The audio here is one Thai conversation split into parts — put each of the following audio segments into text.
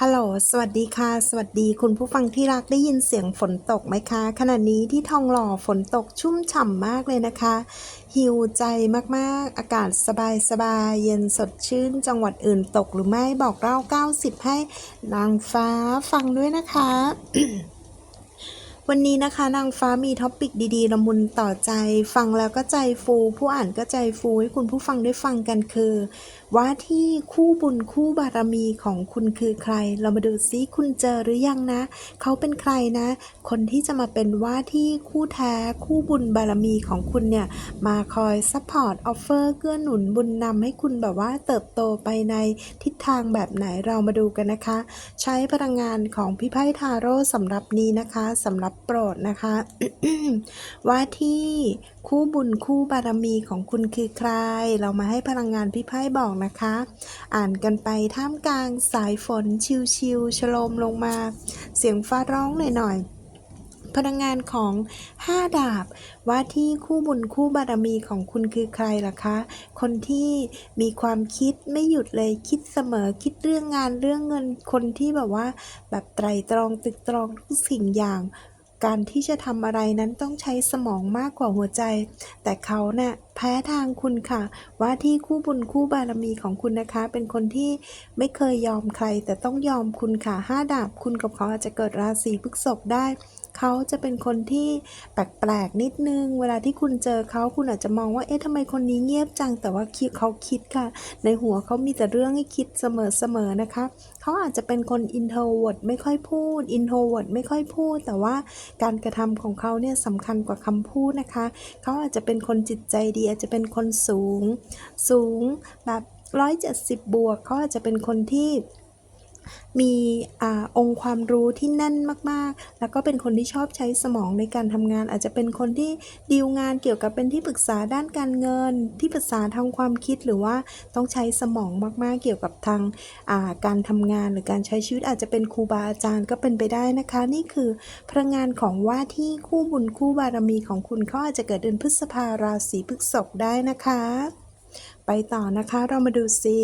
ฮัลโหล สวัสดีค่ะ สวัสดีคุณผู้ฟังที่รักได้ยินเสียงฝนตกไหมคะ ขณะนี้ที่ทองหล่อฝนตกชุ่มฉ่ำมากเลยนะคะ หิวใจมากๆ อากาศสบายสบายๆเย็นสดชื่น จังหวัดอื่นตกหรือไม่บอกเล่า 90 ให้นางฟ้าฟังด้วยนะคะ วันนี้นะคะนางฟ้ามีท็อปิกดีๆละมุนต่อใจ ฟังแล้วก็ใจฟู ผู้อ่านก็ใจฟูให้คุณผู้ฟังได้ฟังกันคือ ว่าที่คู่บุญคู่บารมีของคุณคือใคร เรามาดูซิคุณเจอหรือยังนะ เขาเป็นใครนะ คนที่จะมาเป็นว่าที่คู่แท้คู่บุญบารมีของคุณเนี่ย มาคอยซัพพอร์ตออฟเฟอร์เกื้อหนุนบุญนำให้คุณแบบว่าเติบโตไปในทิศทางแบบไหนเรามาดูกันนะคะ ใช้พลังงานของพี่ไพ่ทาโร่สำหรับนี้นะคะสำหรับโปรดนะคะ ว่าที่คู่บุญคู่บารมีของคุณคือใคร เรามาให้พลังงานพี่ไพ่บอกนะคะ อ่านกันไปท่ามกลางสายฝนชิวๆชโลมลงมา เสียงฟ้าร้องหน่อยๆพลังงานของ 5 ดาบ ว่าที่คู่บุญคู่บารมีของคุณคือใครล่ะคะ คนที่มีความคิดไม่หยุดเลยคิดเสมอคิดเรื่องงานเรื่องเงินคนที่แบบว่า แบบไตรตรองตึกตรองทุกสิ่งอย่าง การที่จะทำอะไรนั้นต้องใช้สมองมากกว่าหัวใจ แต่เขาเนะ่ะแพ้ทางคุณค่ะ ว่าที่คู่บุญคู่บารมีของคุณนะคะ เป็นคนที่ไม่เคยยอมใคร แต่ต้องยอมคุณค่ะห้าดาบคุณกับเขาอาจจะเกิดราศีพฤษภได้ เขาจะเป็นคนที่แปลกๆนิดนึง เวลาที่คุณเจอเขาคุณอาจจะมองว่าเอ๊ะทำไมคนนี้เงียบจังแต่ว่าเขาคิดค่ะ ในหัวเขามีแต่เรื่องให้คิดเสมอๆนะคะเขาอาจจะเป็นคน introvert ไม่ค่อยพูด introvert ไม่ค่อยพูด แต่ว่าการกระทำของเขาเนี่ยสำคัญกว่าคำพูดนะคะเขาอาจจะเป็นคนจิตใจดี อาจจะเป็นคนสูง สูงแบบ170 บวกเขาอาจจะเป็นคนที่ มีอองค์ความรู้ที่แน่นมากๆ แล้วก็เป็นคนที่ชอบใช้สมองในการทำงาน อาจจะเป็นคนที่ดีลงานเกี่ยวกับเป็นที่ปรึกษาด้านการเงิน ที่ปรึกษาทางความคิดหรือว่าต้องใช้สมองมากๆ เกี่ยวกับทางาการทำงานหรือการใช้ชีวิตอาจจะเป็นครูบาอาจารย์ก็เป็นไปได้นะคะ นี่คือพลังงานของว่าที่คู่บุญคู่บารมีของคุณเขาอาจจะเกิดเดือนพฤษภาราศีพฤษภได้นะคะ ไปต่อนะคะเรามาดูซิ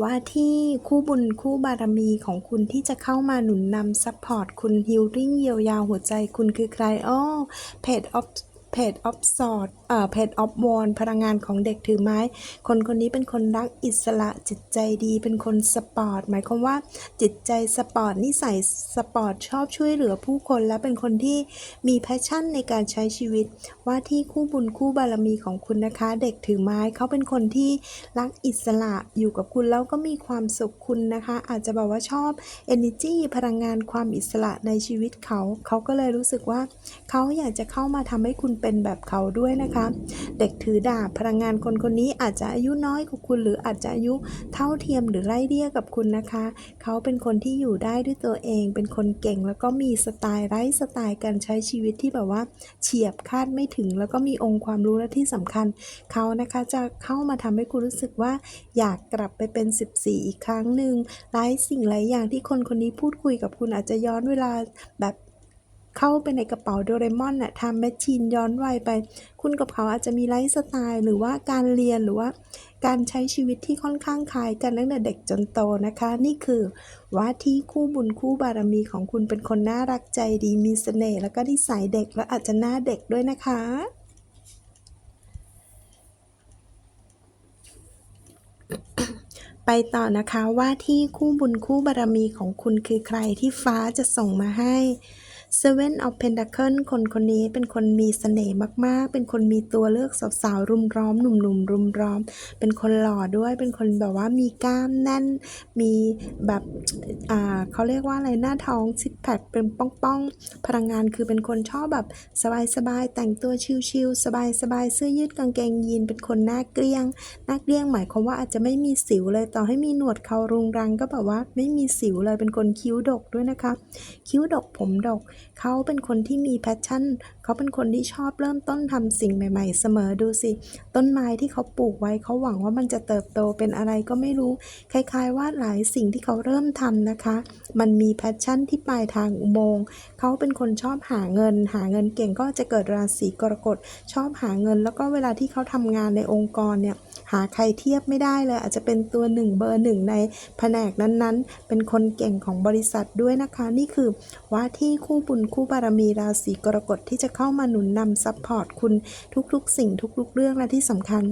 ว่าที่คู่บุญคู่บารมีของคุณที่จะเข้ามาหนุนนำซัพพอร์ตคุณฮิลลิ่งเยียวยาหัวใจคุณคือใครอ้อเพจออฟ เพจออฟสอดเอ่อเพจออฟวอนพลังงานของเด็กถือไม้ คนคนนี้เป็นคนรักอิสระจิตใจดีเป็นคนสปอร์ตหมายความว่าจิตใจสปอร์ตนิสัยสปอร์ตชอบช่วยเหลือผู้คนและเป็นคนที่มีแพชชั่นในการใช้ชีวิต ว่าที่คู่บุญคู่บารมีของคุณนะคะ เด็กถือไม้เขาเป็นคนที่รักอิสระอยู่กับคุณแล้วก็มีความสุขคุณนะคะ อาจจะแบบว่าชอบ energy พลังงานความอิสระในชีวิตเขาเขาก็เลยรู้สึกว่าเขาอยากจะเข้ามาทำให้คุณเป็นแบบเขาด้วยนะคะ เด็กถือดาบพลังงานคนคนนี้อาจจะอายุน้อยกว่าคุณ หรืออาจจะอายุเท่าเทียมหรือไล่เลี่ยกับคุณนะคะ เขาเป็นคนที่อยู่ได้ด้วยตัวเอง เป็นคนเก่งแล้วก็มีสไตล์ไร้สไตล์การใช้ชีวิตที่แบบว่า เฉียบคาดไม่ถึง แล้วก็มีองค์ความรู้และที่สำคัญ เขานะคะจะเข้ามาทำให้คุณรู้สึกว่า อยากกลับไปเป็น 14 อีกครั้งหนึ่งหลายสิ่งหลายอย่างที่คนคนนี้พูดคุยกับคุณอาจจะย้อนเวลาแบบ เข้าไปในกระเป๋าโดเรมอนน่ะทำแมชชีนย้อนวัยไป คุณกับเขาอาจจะมีไลฟ์สไตล์หรือว่าการเรียนหรือว่า การใช้ชีวิตที่ค่อนข้างคล้ายกันตั้งแต่เด็กจนโตนะคะ นี่คือว่าที่คู่บุญคู่บารมีของคุณเป็นคนน่ารักใจดีมีเสน่ห์แล้วก็นิสัยเด็กและอาจจะหน้าเด็กด้วยนะคะไปต่อนะคะว่าที่คู่บุญคู่บารมีของคุณคือใครที่ฟ้าจะส่งมาให้ Seven of Pentacle คนคนนี้เป็นคนมีเสน่ห์มากๆ เป็นคนมีตัวเลือกสาวๆ รุมร้อม หนุ่มๆ รุมร้อม เป็นคนหล่อด้วย เป็นคนแบบว่ามีกล้ามแน่น มีแบบอ่าเขาเรียกว่าอะไรหน้าท้องซิกแพคเป็นป้องๆ พลังงานคือเป็นคนชอบแบบสบายๆ แต่งตัวชิลๆ สบายๆ เสื้อยืดกางเกงยีน เป็นคนหน้าเกลี้ยง หน้าเกลี้ยงหมายความว่าอาจจะไม่มีสิวเลย ต่อให้มีหนวดเขารุงรังก็แบบว่าไม่มีสิวเลย เป็นคนคิ้วดกด้วยนะคะ คิ้วดกผมดกเขาเป็นคนที่มีแพชชั่นเขาเป็นคนที่ชอบเริ่มต้นทำสิ่งใหม่ ๆ เสมอดูสิ ต้นไม้ที่เขาปลูกไว้เขาหวังว่ามันจะเติบโตเป็นอะไรก็ไม่รู้ คล้าย ๆ ว่าหลายสิ่งที่เขาเริ่มทำนะคะ มันมีแพชชั่นที่ปลายทางอุโมงค์เขาเป็นคนชอบหาเงิน หาเงินเก่งก็จะเกิดราศีกรกฎชอบหาเงิน แล้วก็เวลาที่เขาทำงานในองค์กรเนี่ยหาใครเทียบไม่ได้เลย อาจจะเป็นตัวหนึ่งเบอร์หนึ่งในแผนกนั้นๆ เป็นคนเก่งของบริษัทด้วยนะคะ นี่คือว่าที่คู่บุญคู่บารมีราศีกรกฎที่จะเข้ามาหนุนนำซัพพอร์ตคุณทุกๆ สิ่งทุกๆ เรื่องและที่สำคัญ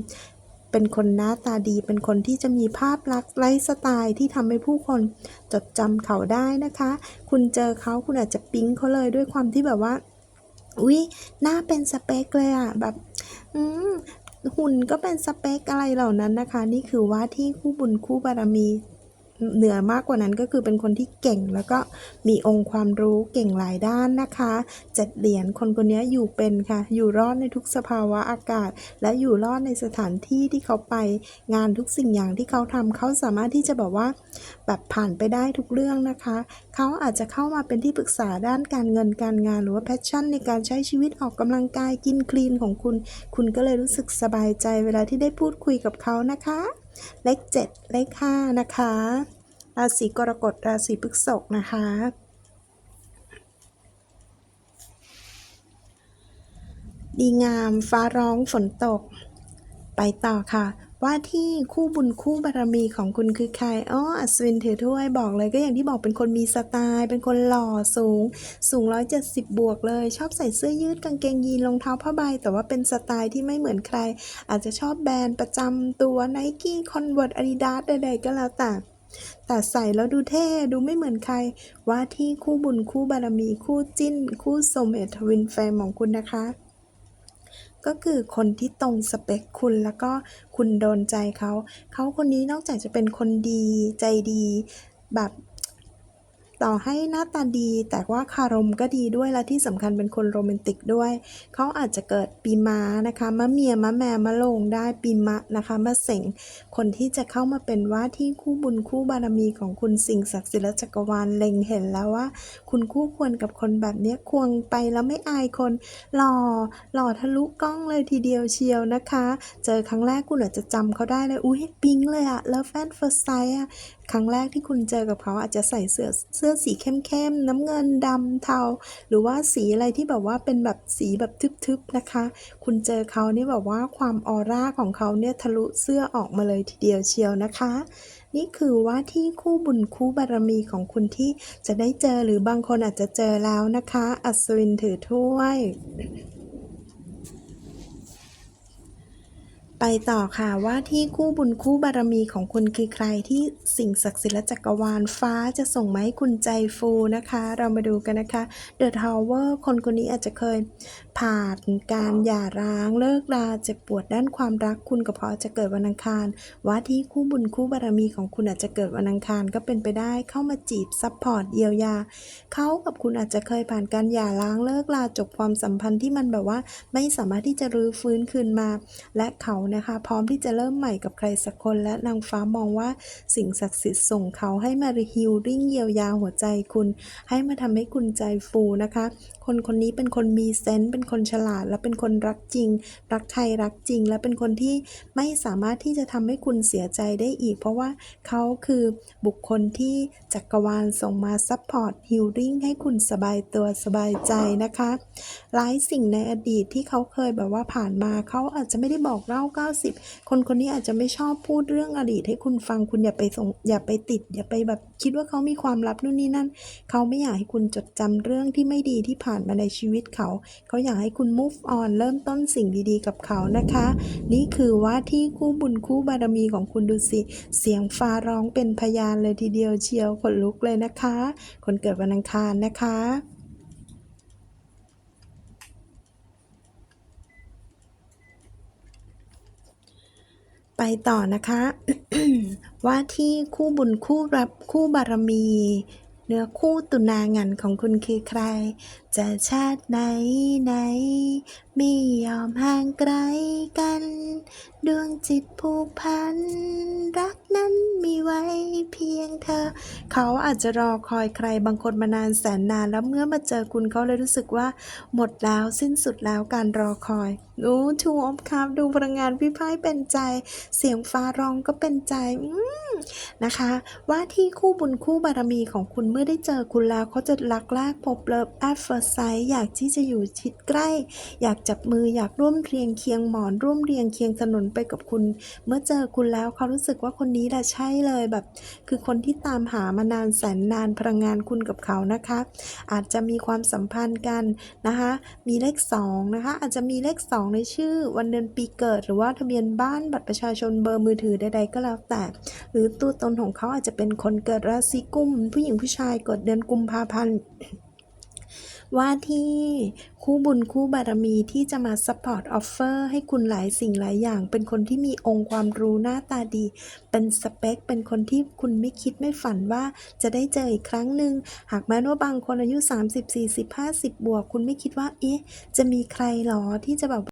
เป็นคนหน้าตาดี เป็นคนที่จะมีภาพลักษณ์ไลฟ์สไตล์ที่ทำให้ผู้คนจดจำเขาได้นะคะ คุณเจอเขาคุณอาจจะปิ๊งเขาเลยด้วยความที่แบบว่าอุ๊ยหน้าเป็นสเปคเลยอะแบบ อืมหุ่นก็เป็นสเปคอะไรเหล่านั้นนะคะ นี่คือว่าที่คู่บุญคู่บารมี เหนือมากกว่านั้นก็คือเป็นคนที่เก่งแล้วก็มีองค์ความรู้เก่งหลายด้านนะคะเจ็ดเหรียญคนคนนี้อยู่เป็นค่ะ อยู่รอดในทุกสภาวะอากาศ และอยู่รอดในสถานที่ที่เขาไปงานทุกสิ่งอย่างที่เขาทำเขาสามารถที่จะแบบว่า แบบผ่านไปได้ทุกเรื่องนะคะ เขาอาจจะเข้ามาเป็นที่ปรึกษาด้านการเงินการงานหรือว่าแพชชั่นในการใช้ชีวิตออกกำลังกายกินคลีนของคุณ คุณก็เลยรู้สึกสบายใจเวลาที่ได้พูดคุยกับเขานะคะ เลข7เลข5นะคะ ราศีกรกฎราศีพฤษภนะคะดีงามฟ้าร้องฝนตก ไปต่อค่ะ ว่าที่คู่บุญคู่บารมีของคุณคือใครอ๋ออัศวินถือถ้วยบอกเลยก็อย่างที่บอกเป็นคนมีสไตล์ เป็นคนหล่อสูง สูง 170 บวกเลย ชอบใส่เสื้อยืดกางเกงยีนรองเท้าผ้าใบ แต่ว่าเป็นสไตล์ที่ไม่เหมือนใคร อาจจะชอบแบรนด์ประจำตัว Nike Converse Adidas ใดๆก็แล้วแต่แต่ใส่แล้วดูเท่ดูไม่เหมือนใคร ว่าที่คู่บุญคู่บารมีคู่จิ้น คู่โซเมทวินแฟมของคุณนะคะ ก็คือคนที่ตรงสเปคคุณแล้วก็คุณโดนใจเขา เขาคนนี้นอกจากจะเป็นคนดีใจดี แบบ ต่อให้หน้าตาดี แต่ว่าคารมก็ดีด้วยและที่สำคัญเป็นคนโรแมนติกด้วย เขาอาจจะเกิดปีม้านะคะมะเมียมะแม่มะลงได้ปีมะนะคะมะเสงคนที่จะเข้ามาเป็นว่าที่คู่บุญคู่บารมีของคุณสิ่งศักดิ์สิทธิ์และจักรวาลเล็งเห็นแล้วว่า คุณคู่ควรกับคนแบบนี้ควงไปแล้วไม่อายคนหล่อหล่อทะลุกล้องเลยทีเดียวเชียวนะคะ เจอครั้งแรกคุณอาจจะจำเขาได้เลยอุ้ยปิ๊งเลยอะ Love at first sight อะ ครั้งแรกที่คุณเจอกับเขาอาจจะใส่เสื้อเสื้อสีเข้มๆน้ำเงินดำเทา หรือว่าสีอะไรที่แบบว่าเป็นแบบสีแบบทึบๆนะคะ คุณเจอเขานี่แบบว่าความออร่าของเขาเนี่ยทะลุเสื้อออกมาเลยทีเดียวเชียวนะคะ นี่คือว่าที่คู่บุญคู่บารมีของคุณที่จะได้เจอหรือบางคนอาจจะเจอแล้วนะคะ อัศวินถือถ้วย ไปต่อค่ะว่าที่คู่บุญคู่บารมีของคุณคือใครที่สิ่งศักดิ์สิทธิ์และจักรวาลฟ้าจะส่งมาให้คุณใจฟูนะคะ เรามาดูกันนะคะ The Tower คนคนนี้อาจจะเคย ผ่านการหย่าร้างเลิกราเจ็บปวดด้านความรักคุณกับเขาอาจจะเกิดวันอังคาร ว่าที่คู่บุญคู่บารมีของคุณอาจจะเกิดวันอังคารก็เป็นไปได้เข้ามาจีบซัพพอร์ตเยียวยาเขากับคุณอาจจะเคยผ่านการหย่าร้างเลิกลาจบความสัมพันธ์ที่มันแบบว่า ไม่สามารถที่จะรื้อฟื้นคืนมา และเขานะคะ พร้อมที่จะเริ่มใหม่กับใครสักคนและนางฟ้ามองว่าสิ่งศักดิ์สิทธิ์ส่งเขาให้มาฮิลริ่งเยียวยาหัวใจคุณ ให้มาทำให้คุณใจฟูนะคะ คนคนนี้เป็นคนมีเซนส์เป็นคนฉลาด และเป็นคนรักจริง รักใครรักจริง และเป็นคนที่ไม่สามารถที่จะทำให้คุณเสียใจได้อีก เพราะว่าเขาคือบุคคลที่จักรวาลส่งมาซัพพอร์ตฮิลลิ่งให้คุณสบายตัวสบายใจนะคะ หลายสิ่งในอดีตที่เขาเคยแบบว่าผ่านมาเขาอาจจะไม่ได้บอกเล่าก90 คนคนนี้อาจจะไม่ชอบพูดเรื่องอดีตให้คุณฟังคุณอย่าไปส่งอย่าไปติด อย่าไปแบบคิดว่าเขามีความลับนู่นนี่นั่น เขาไม่อยากให้คุณจดจำเรื่องที่ไม่ดีที่ผ่านมาในชีวิตเขา เขาอยากให้คุณ move on เริ่มต้นสิ่งดีๆ กับเขานะคะ นี่คือว่าที่คู่บุญคู่บารมีของคุณดูสิเสียงฟ้าร้องเป็นพยานเลยทีเดียวเชียวขนลุกเลยนะคะ คนเกิดวันอังคารนะคะ ไปต่อนะคะ ว่าที่คู่บุญคู่รับคู่บารมี เนื้อคู่ตุนางันของคุณคือใคร จะชาติไหนไหน ไม่ยอมห่างไกลกัน ดวงจิตผูกพัน รักนั้นมีไว้เพียงเธอ เขาอาจจะรอคอยใครบางคนมานานแสนนานแล้วเมื่อมาเจอคุณเขาเลยรู้สึกว่า หมดแล้วสิ้นสุดแล้วการรอคอย นูทูออฟครับดูพลังงานพี่ไพ่เป็นใจ เสียงฟ้าร้องก็เป็นใจอืมนะคะ ว่าที่คู่บุญคู่บารมีของคุณเมื่อได้เจอคุณแล้วเขาจะรักแรกพบเลิฟแอดเฟอร์ไซอยากที่จะอยู่ชิดใกล้ อยากจับมืออยากร่วมเรียงเคียงหมอนร่วมเรียงเคียงถนนไปกับคุณ เมื่อเจอคุณแล้วเขารู้สึกว่าคนนี้แหละใช่เลยแบบ คือคนที่ตามหามานานแสนนานพลังงานคุณกับเขานะคะ อาจจะมีความสัมพันธ์กันนะคะ มีเลข2นะคะอาจจะมีเลข2ในชื่อวันเดือนปีเกิด หรือว่าทะเบียนบ้านบัตรประชาชนเบอร์มือถือใดๆก็แล้วแต่ หรือตัวตนของเขาอาจจะเป็นคนเกิดราศีกุม ผู้หญิงผู้ชายเกิดเดือนกุมภาพันธ์ว่าที่คู่บุญคู่บารมีที่จะมาซัพพอร์ตออฟเฟอร์ให้คุณหลายสิ่งหลายอย่าง เป็นคนที่มีองค์ความรู้หน้าตาดี เป็นสเปค เป็นคนที่คุณไม่คิดไม่ฝันว่าจะได้เจออีกครั้งหนึ่งหากแม้ว่าบางคนอายุ 30 40 50 บวก คุณไม่คิดว่า เอ๊ะ จะมีใครหรอที่จะแบบ